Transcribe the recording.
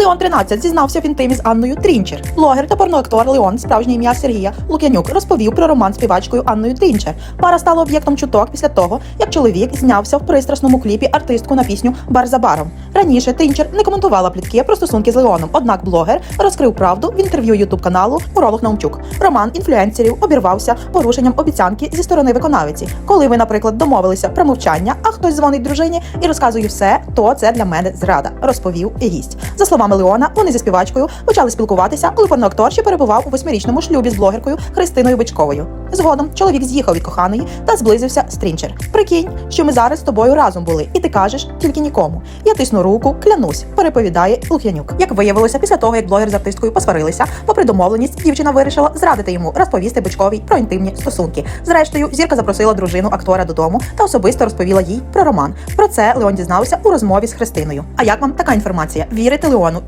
Леон 13 зізнався в інтимі з Анною Трінчер. Блогер та порноактор Леон, справжнє ім'я Сергія Лук'янюк, розповів про роман з співачкою Анною Трінчер. Пара стала об'єктом чуток після того, як чоловік знявся в пристрасному кліпі артистку на пісню Бар за баром. Раніше Трінчер не коментувала плітки про стосунки з Леоном. Однак блогер розкрив правду в інтерв'ю ютуб каналу Уролог Наумчук. Роман інфлюенсерів обірвався порушенням обіцянки зі сторони виконавиці. Коли ви, наприклад, домовилися про мовчання, а хтось дзвонить дружині і розказує все, то це для мене зрада, розповів гість. За словами Леона, вони зі співачкою почали спілкуватися, коли порноактор ще перебував у восьмирічному шлюбі з блогеркою Христиною Бичковою. Згодом чоловік з'їхав від коханої та зблизився з Трінчер. Прикинь, що ми зараз з тобою разом були, і ти кажеш тільки нікому. Я тисну руку, клянусь, переповідає Лук'янюк. Як виявилося, після того як блогер з артисткою посварилися, попри домовленість, дівчина вирішила зрадити йому, розповісти Бичковій про інтимні стосунки. Зрештою, зірка запросила дружину актора додому та особисто розповіла їй про роман. Про це Леон дізнався у розмові з Христиною. А як вам така інформація? Вірите Леону?